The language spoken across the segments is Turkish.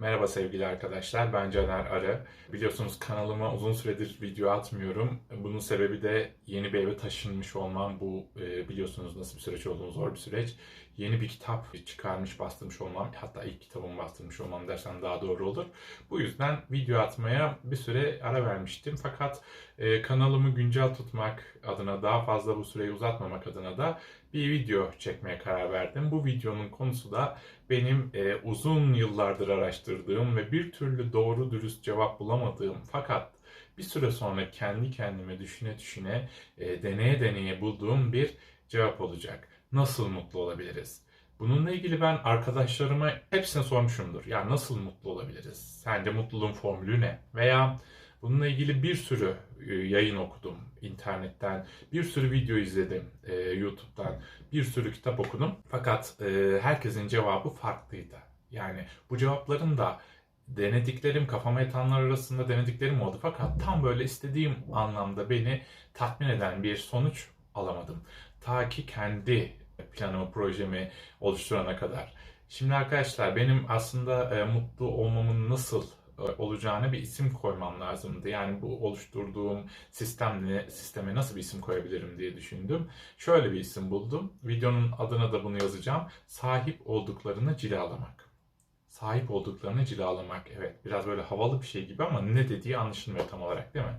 Merhaba sevgili arkadaşlar, ben Caner Arı. Biliyorsunuz kanalıma uzun süredir video atmıyorum. Bunun sebebi de yeni bir eve taşınmış olmam. Bu e, biliyorsunuz nasıl bir süreç olduğunu zor bir süreç. Yeni bir kitap çıkarmış, bastırmış olmam, hatta ilk kitabımı bastırmış olmam dersen daha doğru olur. Bu yüzden video atmaya bir süre ara vermiştim. Fakat e, kanalımı güncel tutmak adına, daha fazla bu süreyi uzatmamak adına da bir video çekmeye karar verdim. Bu videonun konusu da benim e, uzun yıllardır araştırdığım ve bir türlü doğru dürüst cevap bulamadığım fakat bir süre sonra kendi kendime düşüne düşüne e, deneye deneye bulduğum bir cevap olacak. Nasıl mutlu olabiliriz? Bununla ilgili ben arkadaşlarıma hepsine sormuşumdur. Ya nasıl mutlu olabiliriz? Sence mutluluğun formülü ne? Veya bununla ilgili bir sürü e, yayın okudum internetten, bir sürü video izledim e, YouTube'dan, bir sürü kitap okudum. Fakat e, herkesin cevabı farklıydı. Yani bu cevapların da denediklerim, kafama yatanlar arasında denediklerim oldu. Fakat tam böyle istediğim anlamda beni tatmin eden bir sonuç alamadım. Ta ki kendi planımı, projemi oluşturana kadar. Şimdi arkadaşlar benim aslında e, mutlu olmamın nasıl e, olacağını bir isim koymam lazımdı. Yani bu oluşturduğum sistemle sisteme nasıl bir isim koyabilirim diye düşündüm. Şöyle bir isim buldum. Videonun adına da bunu yazacağım. Sahip olduklarını cilalamak. Sahip olduklarını cilalamak. Evet biraz böyle havalı bir şey gibi ama ne dediği anlaşılmıyor tam olarak değil mi?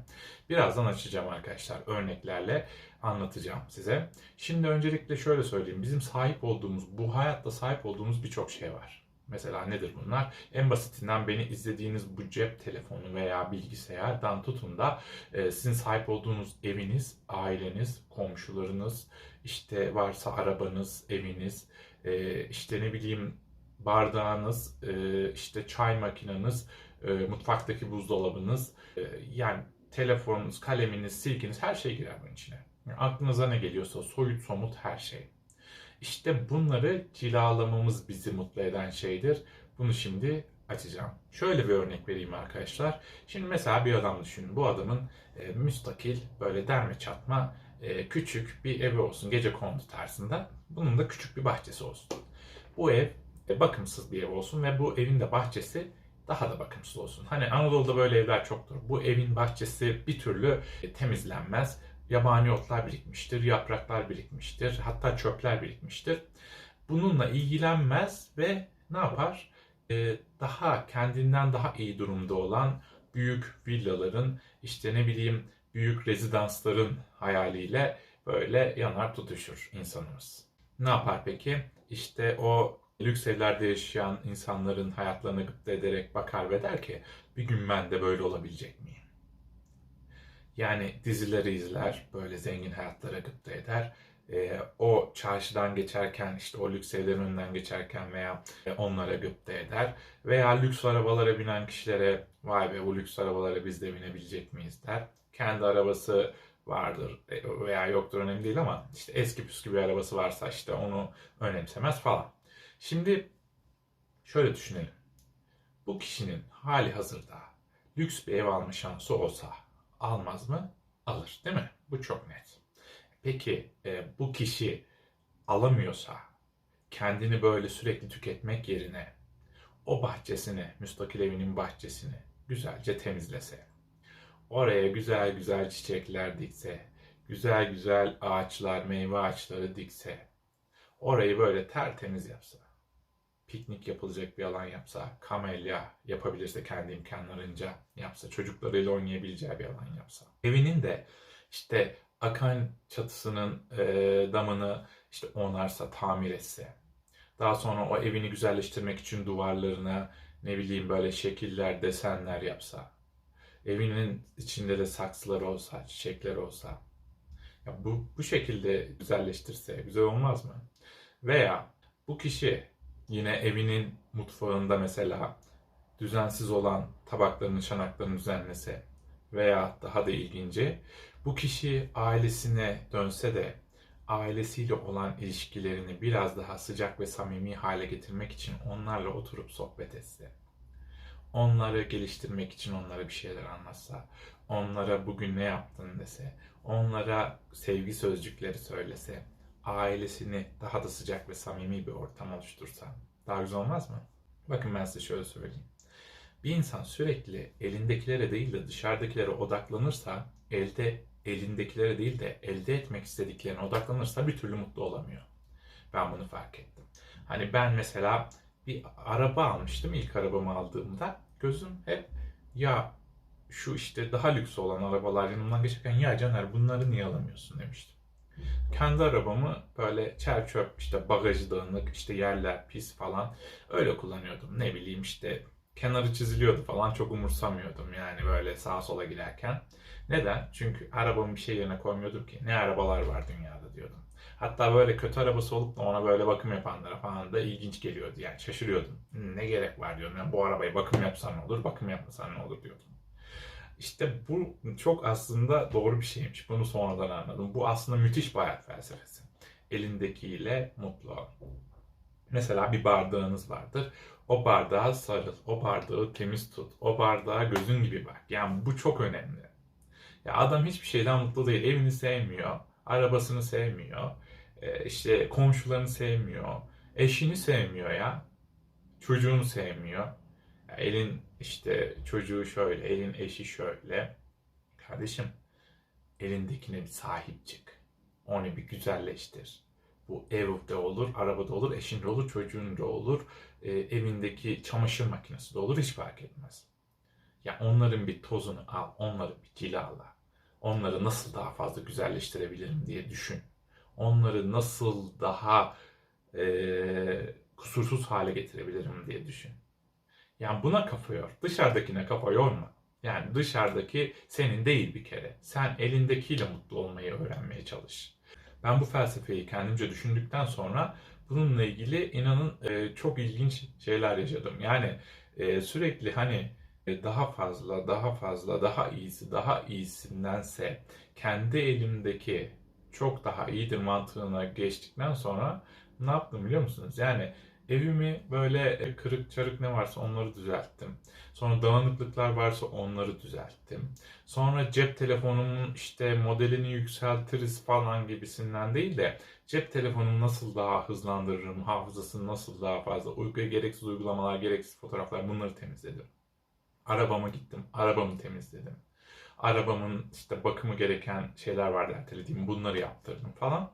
Birazdan açacağım arkadaşlar. Örneklerle anlatacağım size. Şimdi öncelikle şöyle söyleyeyim. Bizim sahip olduğumuz, bu hayatta sahip olduğumuz birçok şey var. Mesela nedir bunlar? En basitinden beni izlediğiniz bu cep telefonu veya bilgisayardan tutun da e, sizin sahip olduğunuz eviniz, aileniz, komşularınız, işte varsa arabanız, eviniz, e, işte ne bileyim bardağınız, e, işte çay makineniz, e, mutfaktaki buzdolabınız, e, yani telefonunuz, kaleminiz, silginiz her şey girer bunun içine. Aklınıza ne geliyorsa soyut somut her şey. İşte bunları cilalamamız bizi mutlu eden şeydir. Bunu şimdi açacağım. Şöyle bir örnek vereyim arkadaşlar. Şimdi mesela bir adam düşünün. Bu adamın e, müstakil, böyle derme çatma, e, küçük bir evi olsun. Gece kondu tarzında. Bunun da küçük bir bahçesi olsun. Bu ev bakımsız bir ev olsun ve bu evin de bahçesi daha da bakımsız olsun. Hani Anadolu'da böyle evler çoktur. Bu evin bahçesi bir türlü e, temizlenmez yabani otlar birikmiştir, yapraklar birikmiştir, hatta çöpler birikmiştir. Bununla ilgilenmez ve ne yapar? Ee, daha kendinden daha iyi durumda olan büyük villaların, işte ne bileyim büyük rezidansların hayaliyle böyle yanar tutuşur insanımız. Ne yapar peki? İşte o lüks evlerde yaşayan insanların hayatlarını gıpta ederek bakar ve der ki bir gün ben de böyle olabilecek miyim? Yani dizileri izler, böyle zengin hayatlara gıpta eder. E, o çarşıdan geçerken, işte o lüks evlerin önünden geçerken veya e, onlara gıpta eder. Veya lüks arabalara binen kişilere, vay be bu lüks arabalara biz de binebilecek miyiz der. Kendi arabası vardır e, veya yoktur önemli değil ama işte eski püskü bir arabası varsa işte onu önemsemez falan. Şimdi şöyle düşünelim. Bu kişinin hali hazırda lüks bir ev alma şansı olsa almaz mı? Alır değil mi? Bu çok net. Peki e, bu kişi alamıyorsa kendini böyle sürekli tüketmek yerine o bahçesini, müstakil evinin bahçesini güzelce temizlese, oraya güzel güzel çiçekler dikse, güzel güzel ağaçlar, meyve ağaçları dikse, orayı böyle tertemiz yapsa, piknik yapılacak bir alan yapsa, kamelya yapabilirse kendi imkanlarınca yapsa, çocuklarıyla oynayabileceği bir alan yapsa. Evinin de işte akan çatısının e, damını işte onarsa, tamir etse. Daha sonra o evini güzelleştirmek için duvarlarına ne bileyim böyle şekiller, desenler yapsa. Evinin içinde de saksılar olsa, çiçekler olsa. Ya bu, bu şekilde güzelleştirse güzel olmaz mı? Veya bu kişi Yine evinin mutfağında mesela düzensiz olan tabaklarını, çanaklarını düzenlese veya daha da ilginci bu kişi ailesine dönse de ailesiyle olan ilişkilerini biraz daha sıcak ve samimi hale getirmek için onlarla oturup sohbet etse. Onları geliştirmek için onlara bir şeyler anlatsa, onlara bugün ne yaptın dese, onlara sevgi sözcükleri söylese, ailesini daha da sıcak ve samimi bir ortam oluştursa daha güzel olmaz mı? Bakın ben size şöyle söyleyeyim. Bir insan sürekli elindekilere değil de dışarıdakilere odaklanırsa, elde elindekilere değil de elde etmek istediklerine odaklanırsa bir türlü mutlu olamıyor. Ben bunu fark ettim. Hani ben mesela bir araba almıştım ilk arabamı aldığımda. Gözüm hep ya şu işte daha lüks olan arabalar yanımdan geçerken ya Caner bunları niye alamıyorsun demiştim. Kendi arabamı böyle çer çöp işte bagajı dağınık işte yerler pis falan öyle kullanıyordum. Ne bileyim işte kenarı çiziliyordu falan çok umursamıyordum yani böyle sağa sola giderken. Neden? Çünkü arabamı bir şey yerine koymuyordum ki. Ne arabalar var dünyada diyordum. Hatta böyle kötü arabası olup da ona böyle bakım yapanlara falan da ilginç geliyordu yani şaşırıyordum. Ne gerek var diyordum. Yani bu arabaya bakım yapsan ne olur, bakım yapmasan ne olur diyordum. İşte bu çok aslında doğru bir şeymiş. Bunu sonradan anladım. Bu aslında müthiş bir hayat felsefesi. Elindekiyle mutlu ol. Mesela bir bardağınız vardır. O bardağa sarıl. O bardağı temiz tut. O bardağa gözün gibi bak. Yani bu çok önemli. Ya adam hiçbir şeyden mutlu değil. Evini sevmiyor. Arabasını sevmiyor. e, işte komşularını sevmiyor. Eşini sevmiyor ya. Çocuğunu sevmiyor. Elin işte çocuğu şöyle, elin eşi şöyle. Kardeşim elindekine bir sahip çık. Onu bir güzelleştir. Bu evde olur, arabada olur, eşinde olur, çocuğunda olur, e, evindeki çamaşır makinesi de olur hiç fark etmez. Ya onların bir tozunu al, onları bir cilala. Onları nasıl daha fazla güzelleştirebilirim diye düşün. Onları nasıl daha e, kusursuz hale getirebilirim diye düşün. Yani buna kafa yor. Dışarıdakine kafa yorma. Yani dışarıdaki senin değil bir kere. Sen elindekiyle mutlu olmayı öğrenmeye çalış. Ben bu felsefeyi kendimce düşündükten sonra bununla ilgili inanın e, çok ilginç şeyler yaşadım. Yani e, sürekli hani e, daha fazla, daha fazla, daha iyisi, daha iyisindense kendi elimdeki çok daha iyidir mantığına geçtikten sonra ne yaptım biliyor musunuz? Yani evimi böyle e, kırık çarık ne varsa onları düzelttim. Sonra dağınıklıklar varsa onları düzelttim. Sonra cep telefonumun işte modelini yükseltiriz falan gibisinden değil de cep telefonumu nasıl daha hızlandırırım, hafızasını nasıl daha fazla, uyku gereksiz uygulamalar, gereksiz fotoğraflar bunları temizledim. Arabama gittim, arabamı temizledim. Arabamın işte bakımı gereken şeyler vardı ertelediğim, bunları yaptırdım falan.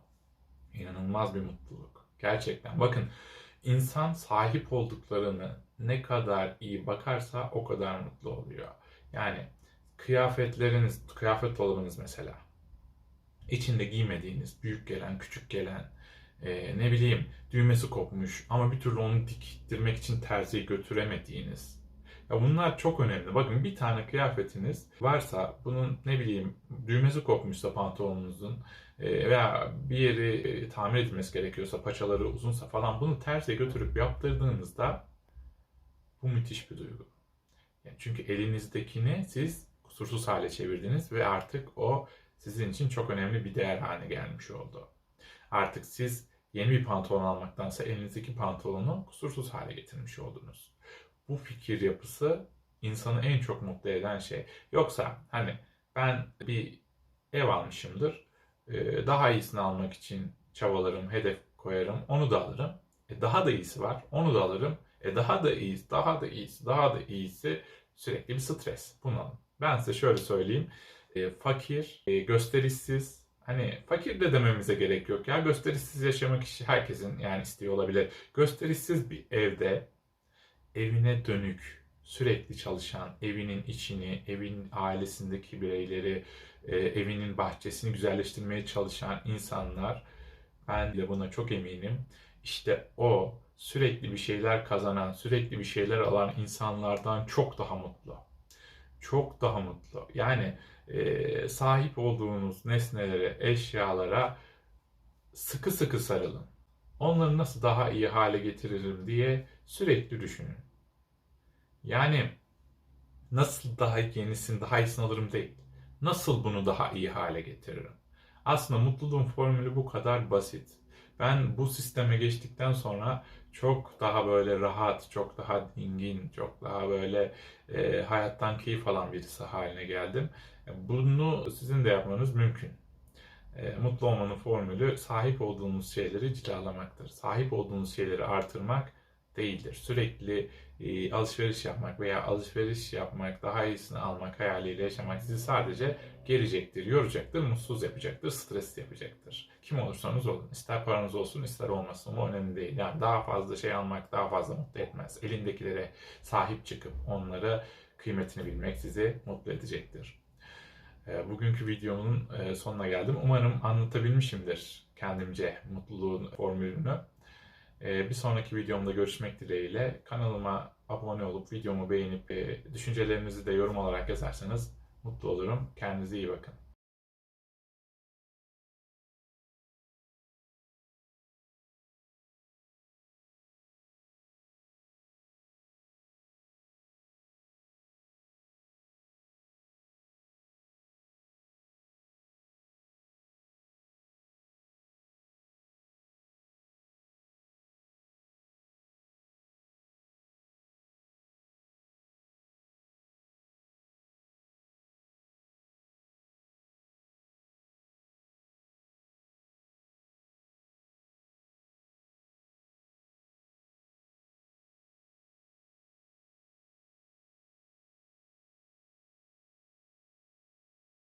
İnanılmaz bir mutluluk. Gerçekten. Bakın insan sahip olduklarını ne kadar iyi bakarsa o kadar mutlu oluyor. Yani kıyafetleriniz, kıyafet dolabınız mesela. İçinde giymediğiniz, büyük gelen, küçük gelen, e, ne bileyim düğmesi kopmuş ama bir türlü onu diktirmek için terziye götüremediğiniz. Ya bunlar çok önemli. Bakın bir tane kıyafetiniz varsa bunun ne bileyim düğmesi kopmuşsa pantolonunuzun e, veya bir yeri e, tamir edilmesi gerekiyorsa paçaları uzunsa falan bunu terziye götürüp yaptırdığınızda bu müthiş bir duygu. Yani çünkü elinizdekini siz kusursuz hale çevirdiniz ve artık o sizin için çok önemli bir değer haline gelmiş oldu. Artık siz yeni bir pantolon almaktansa elinizdeki pantolonu kusursuz hale getirmiş oldunuz. Bu fikir yapısı insanı en çok mutlu eden şey. Yoksa hani ben bir ev almışımdır. e, Daha iyisini almak için çabalarım, hedef koyarım. Onu da alırım. E daha da iyisi var. Onu da alırım. E daha da iyisi, daha da iyisi, daha da iyisi sürekli bir stres. Bunalım. Ben size şöyle söyleyeyim. E, fakir, e, gösterişsiz, hani fakir de dememize gerek yok ya. Gösterişsiz yaşamak işi herkesin yani istiyor olabilir. Gösterişsiz bir evde evine dönük, sürekli çalışan, evinin içini, evin ailesindeki bireyleri, e, evinin bahçesini güzelleştirmeye çalışan insanlar, ben de buna çok eminim. İşte o sürekli bir şeyler kazanan, sürekli bir şeyler alan insanlardan çok daha mutlu. Çok daha mutlu. Yani e, sahip olduğunuz nesnelere, eşyalara sıkı sıkı sarılın. Onları nasıl daha iyi hale getiririm diye sürekli düşünün. Yani nasıl daha yenisini, daha iyisini alırım değil. Nasıl bunu daha iyi hale getiririm? Aslında mutluluğun formülü bu kadar basit. Ben bu sisteme geçtikten sonra çok daha böyle rahat, çok daha dingin, çok daha böyle e, hayattan keyif alan birisi haline geldim. E, Bunu sizin de yapmanız mümkün. E, mutlu olmanın formülü sahip olduğunuz şeyleri cilalamaktır. Sahip olduğunuz şeyleri artırmak değildir. Sürekli e, alışveriş yapmak veya alışveriş yapmak, daha iyisini almak hayaliyle yaşamak sizi sadece gerecektir, yoracaktır, mutsuz yapacaktır, stresli yapacaktır. Kim olursanız olun. İster paranız olsun, ister olmasın. O önemli değil. Yani daha fazla şey almak daha fazla mutlu etmez. Elindekilere sahip çıkıp onlara kıymetini bilmek sizi mutlu edecektir. E, Bugünkü videomun e, sonuna geldim. Umarım anlatabilmişimdir kendimce mutluluğun formülünü. E, Bir sonraki videomda görüşmek dileğiyle kanalıma abone olup videomu beğenip e, düşüncelerinizi de yorum olarak yazarsanız mutlu olurum. Kendinize iyi bakın.